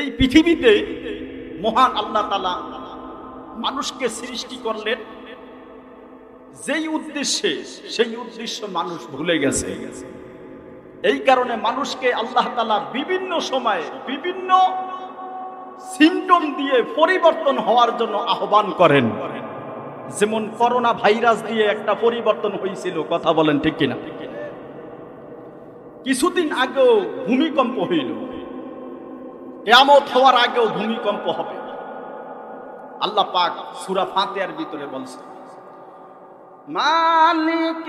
এই পৃথিবীতে মহান আল্লাহ তালা মানুষকে সৃষ্টি করলেন। যেই উদ্দেশ্যে সেই উদ্দেশ্য মানুষ ভুলে গেছে। এই কারণে মানুষকে আল্লাহ তালা বিভিন্ন সময়ে বিভিন্ন সিমটম দিয়ে পরিবর্তন হওয়ার জন্য আহ্বান করেন। যেমন করোনা ভাইরাস দিয়ে একটা পরিবর্তন হয়েছিল, কথা বলেন ঠিক কিনা? কিছুদিন আগেও ভূমিকম্প হইল। কেয়ামত হওয়ার আগেও ভূমিকম্প হবে। আল্লাহ পাক সুরা ফাতেহার ভিতরে বলছে মালিক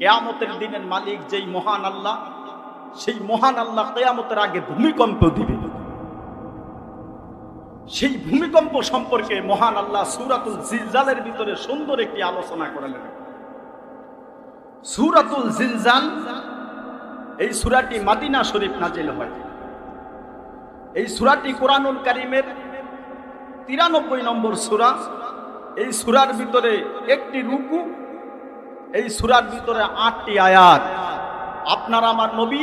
কেয়ামতের দিনের মালিক যেই মহান আল্লাহ, সেই মহান আল্লাহ কেয়ামতের আগে ভূমিকম্প দিবে। সেই ভূমিকম্প সম্পর্কে মহান আল্লাহ সুরাতুল জিলজালের ভিতরে সুন্দর একটি আলোচনা করলেন সুরাতুল জিলজাল, এই সুরাটি মাদিনা শরীফ নাজিল হয়। এই সুরাটি কোরআনুল কারিমের তিরানব্বই নম্বর সুরা। এই সুরার ভিতরে একটি রুকু, এই সুরার ভিতরে আটটি আয়াত। আপনার আমার নবী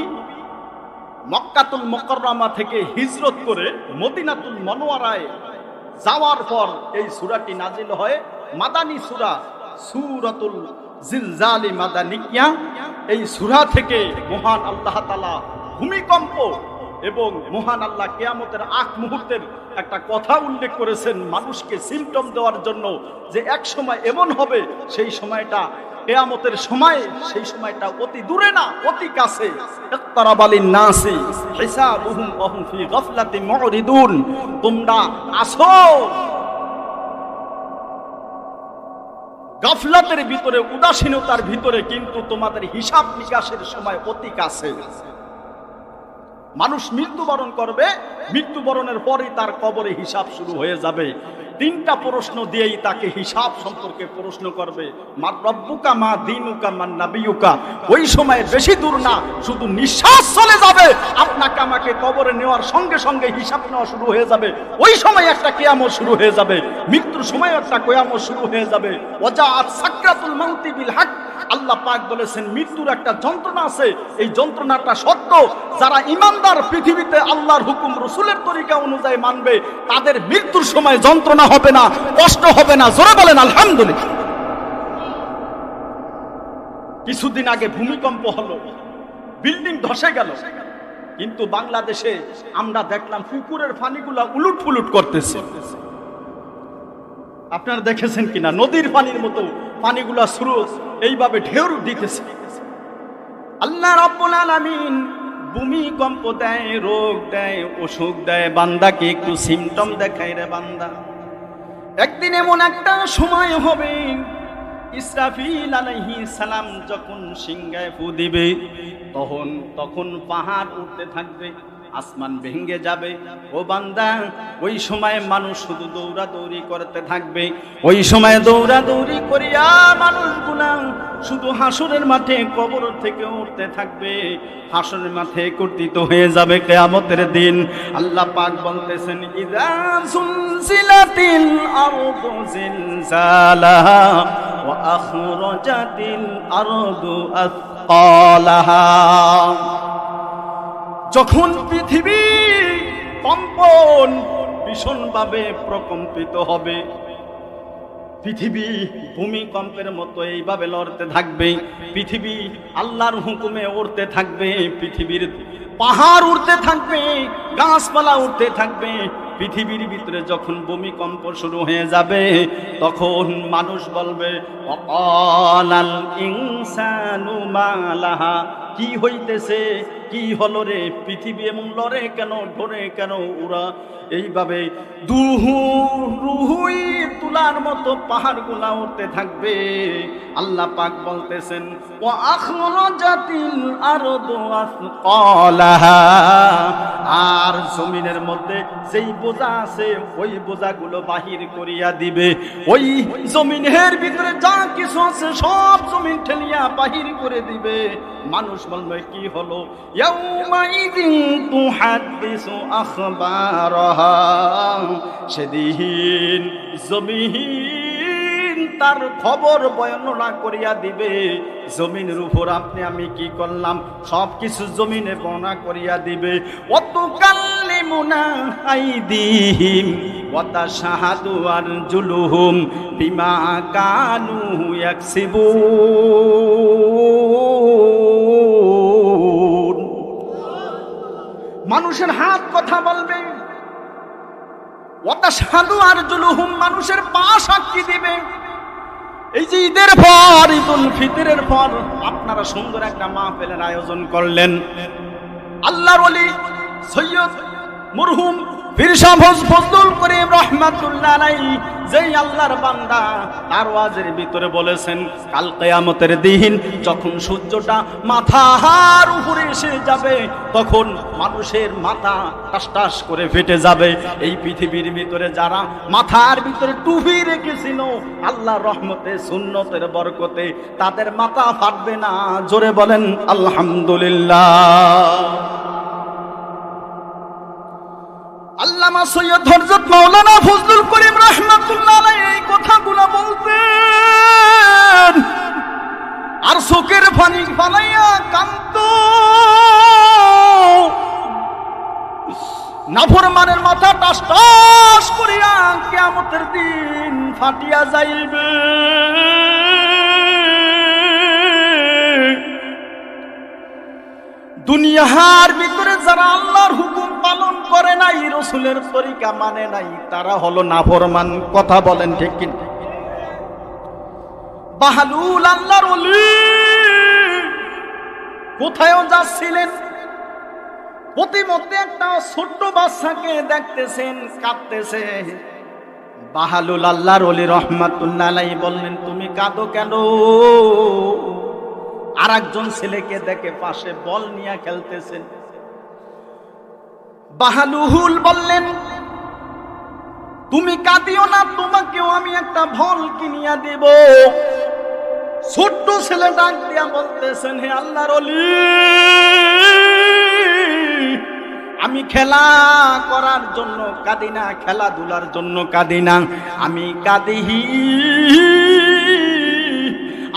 মক্কাতুল মকররামা থেকে হিজরত করে মদিনাতুল মনোয়ারায় যাওয়ার পর এই সুরাটি নাজিল হয়। মাদানী সুরা সুরাতুল জিলজালি মাদানিকিয়া এই সুরা থেকে মহান আল্লাহ তালা ভূমিকম্প এবং মহান আল্লাহ কেয়ামতের আগ মুহূর্তের একটা কথা উল্লেখ করেছেন মানুষকে সিমটম দেওয়ার জন্য যে এক সময় এমন হবে, সেই সময়টা কেয়ামতের সময়, সেই সময়টা অতি দূরে না, অতি কাছে। নাসি, হিসাবুহুম ওয়াহুম ফি গাফলাতি মুরিদুন। তোমরা আসো। গাফলাতের ভিতরে, উদাসীনতার ভিতরে কিন্তু তোমাদের হিসাব নিকাশের সময় অতি কাছে। মানুষ মৃত্যুবরণ করবে, মৃত্যুবরণের পরেই তার কবরে হিসাব শুরু হয়ে যাবে। তিনটা প্রশ্ন দিয়েই তাকে হিসাব সম্পর্কে প্রশ্ন করবে। মা রব্বুকা, মা দিনুকা, মা নাবিয়ুকা। ওই সময় বেশি দূর না, শুধু নিঃশ্বাস চলে যাবে। আপনাকে আমাকে কবরে নেওয়ার সঙ্গে সঙ্গে হিসাব নেওয়া শুরু হয়ে যাবে। ওই সময় একটা কেয়ামত শুরু হয়ে যাবে। মৃত্যুর সময় একটা কেয়ামত শুরু হয়ে যাবে। ওজাআত সাকরাতুল মাউতি বিল হক আল্লাহ পাক বলেছেন, মৃত্যুর একটা যন্ত্রণা আছে। এই যন্ত্রণাটা সত্য। যারা ইমানদার পৃথিবীতে আল্লাহর হুকুম রসুলের তরিকা অনুযায়ী মানবে, তাদের মৃত্যুর সময় যন্ত্রণা হবে না, কষ্ট হবে না। জোরে বলেন, আলহামদুলিল্লাহ। কিছুদিন আগে ভূমিকম্প হলো, বিল্ডিং ধসে গেল। কিন্তু বাংলাদেশে আমরা দেখলাম পুকুরের পানিগুলা উলুট ফুলুট করতেছে। আপনারা দেখেছেন কিনা? নদীর পানির মতো পানিগুলা স্রোত এইভাবে ঢেউ দিতেছে আল্লাহ রাব্বুল আলামিন ভূমিকম্প দেয়, রোগ দেয়, অসুখ দেয়, বান্দাকে একটু সিমটম দেখায় রে বান্দা। একদিন এমন একটা সময় হবে, ইসরাফিল আলাইহি সালাম যখন সিংহায় ফু দিবে, তখন তখন পাহাড় উঠতে থাকবে। আসমান ভেঙ্গে যাবে। ও বান্দা, ওই সময় মানুষ শুধু দৌড়াদৌড়ি করতে থাকবে। ওই সময় দৌড়াদৌড়ি করিয়া মানুষ মানুষগুলা শুধু হাসুরের মাঠে কবর থেকে উঠতে থাকবে। হাসুরের মাঠে কর্তৃত হয়ে যাবে কেয়ামতের দিন। আল্লাহ পাক বলতেছেন, ইদা সুলসিলাতিল আরদু জিলজালাহা ওয়া আখরাজাতিল আরদু আথকালাহা। যখন পৃথিবী কম্পন ভীষণভাবে প্রকম্পিত হবে, পৃথিবী ভূমিকম্পের মতো এইভাবে লড়তে থাকবে, পৃথিবী আল্লাহর হুকুমে উড়তে থাকবে, পৃথিবীর পাহাড় উড়তে থাকবে, গাছপালা উঠতে থাকবে পৃথিবীর ভিতরে যখন ভূমিকম্প শুরু হয়ে যাবে, তখন মানুষ বলবে, অকালাল ইনসানু মালাহা। কি হইতেছে? কি হলো রে? পৃথিবী এমন লড়ে কেন ধরে কেন ওরা এইভাবে দুহু রুহুই তুলার মতো পাহাড়গুলা উঠতে থাকবে। আল্লাহ পাক বলতেছেন ও আখরাজাতিল আরদু আসকালাহা। আর জমিনের মধ্যে যেই বোঝা আছে, ওই বোঝাগুলো বাহির করিয়া দিবে। ওই জমিনের ভিতরে যা কিছু আছে, সব জমিন ঠেলিয়া বাহির করে দিবে। মানুষ বলবে, কি হলো? সেদিন জমিন তার খবর বর্ণনা করিয়া দিবে। জমিনের উপর আপনি, আমি কি করলাম? সব কিছু জমিনে বর্ণনা করিয়া দিবে। অত কাল্লিমুনা আইদিহিম ওয়াতা শাহাদু আর জুলুহুম বিমা কানু ইয়াকসিবুন। মানুষের হাত কথা বলবে। ওটা সাধু আর জুলুহুম মানুষের পা সাক্ষী দিবে। এই যে ঈদের পর, ঈদুল ফিতরের পর আপনারা সুন্দর একটা মাহফিলের আয়োজন করলেন। আল্লাহর ওলি সৈয়দ মরহুম পীর সাহেব ফজলুল করিম রহমাতুল্লাহ আলাইহি যেই আল্লাহর বান্দা তার ওয়াজের ভিতরে বলেছেন, কাল কিয়ামতের দিন যখন সূর্যটা মাথার উপরে এসে যাবে, তখন মানুষের মাথা টাস টাস করে ফেটে যাবে। এই পৃথিবীর ভিতরে যারা মাথার ভিতরে টুপি রেখেছিল, আল্লাহর রহমতে, সুন্নতের বরকতে, তাদের মাথা ফাটবে না। জোরে বলেন, আলহামদুলিল্লাহ। আল্লামা সৈয়দ হরজত মাওলানা ফজলুল করিম রহমাতুল্লাহ এই কথাগুলো বলতেন। আর চোখের পানি ফালাইয়া কান্ত নাফরমানের মাথা টাস টাস করিয়া কিয়ামতের দিন ফাটিয়া যাইবে। দুনিয়ার ভিতরে যারা আল্লাহর হুকুম পালন করে নাই, রসুলের তরিকা মানে নাই, তারা হলো নাফরমান, কথা বলেন ঠিক কিনা? বাহালুল আল্লাহর অলি কোথায়ও যাচ্ছিলেন? প্রতিমধ্যে একটা ছোট্ট বাচ্চাকে দেখতেছেন, কাঁদতেছে। বাহালুল আল্লাহর অলি রহমাতুল্লাহ বললেন, তুমি কাঁদো কেন? আর একজন ছেলেকে দেখে পাশে বল নিয়ে খেলতেছেন। বাহালুহুল বললেন, তুমি কাঁদিও না, তোমাকেও আমি একটা ভল কিনিয়া দেব। ছোট্ট ছেলে ডাক দিয়া বলতেছেন, হে আল্লাহর অলি আমি খেলা করার জন্য কাঁদি না, খেলাধুলার জন্য কাঁদি না, আমি কাঁদিহি।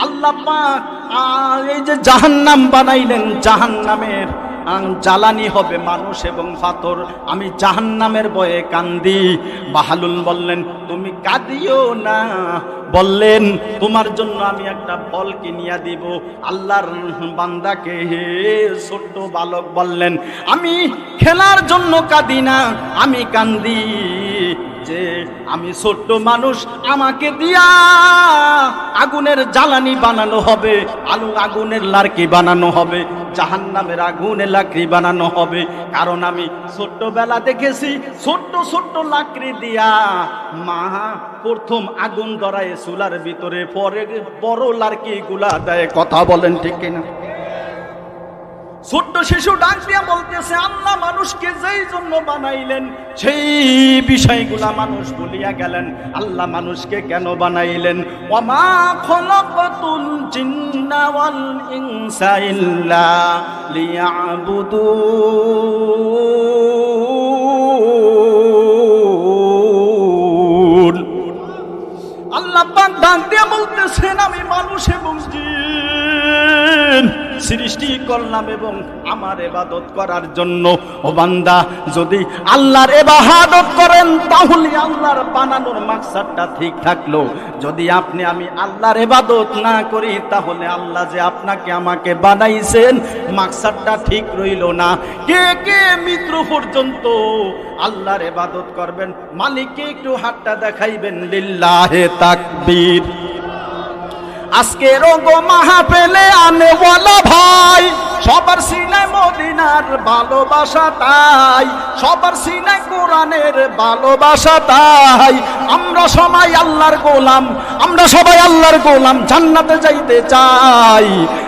আল্লাহ এই যে জাহান্নাম বানাইলেন, জাহান্নামের জ্বালানি হবে মানুষ এবং পাথর। আমি জাহান্নামের বয়ে কান্দি। বাহালুল বললেন, তুমি কাঁদিও না। বললেন, তোমার জন্য আমি একটা ফল কিনিয়া দিব। আল্লাহর বান্দাকে হে ছোট্ট বালক বললেন, আমি খেলার জন্য কাঁদি না, আমি কান্দি। যে আমি ছোট্ট মানুষ, আমাকে দিয়া আগুনের জ্বালানি বানানো হবে, আলু আগুনের লার্কি বানানো হবে জাহান নামের আগুনের লাকড়ি বানানো হবে। কারণ আমি ছোট্টবেলা দেখেছি, ছোট্ট ছোট্ট লাকড়ি দিয়া মা প্রথম আগুন ধরায় চুলার ভিতরে পরে বড় লার্কি গুলা দেয়। কথা বলেন ঠিক কিনা? ছোট্ট শিশু ডাক দিয়া বলতেছে, আল্লাহ মানুষকে যেই জন্য বানাইলেন, সেই বিষয়গুলা মানুষ বলিয়া গেলেন। আল্লাহ মানুষকে কেন বানাইলেন? ওমা খলাকাতুল জিন্না ওয়াল ইনসা ইল্লা লিয়াবুদুন। আল্লাহ পাক ডাক দিয়া বলতেছেন, আমি মানুষ এবং জিন সৃষ্টি করলাম এবং আমার এবাদত করার জন্য। ও বান্দা, যদি আল্লাহর এবাহাদত করেন, তাহলে আল্লাহর বানানোর মাকসাদটা ঠিক থাকল। যদি আপনি, আমি আল্লাহর এবাদত না করি, তাহলে আল্লাহ যে আপনাকে আমাকে বানাইছেন, মাকসাদটা ঠিক রইল না। কে কে মিত্র পর্যন্ত আল্লাহর এবাদত করবেন? মালিককে একটু হাতটা দেখাইবেন, লিল্লাহে তাকবীর। আজকে রোগ মাহা পেলে আনে বলো ভাই। সবার সিনায় মদিনার ভালোবাসা তাই, সবার সিনায় কোরআনের ভালোবাসা তাই। আমরা সবাই আল্লাহর গোলাম, আমরা সবাই আল্লাহর গোলাম, জান্নাতে যাইতে চাই।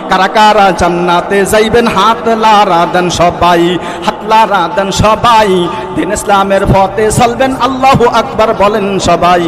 কারা কারা জান্নাতে যাইবেন, হাত লারা দেন সবাই, হাত লারা দেন সবাই। দিন ইসলামের পথে চলবেন, আল্লাহু আকবার বলেন সবাই।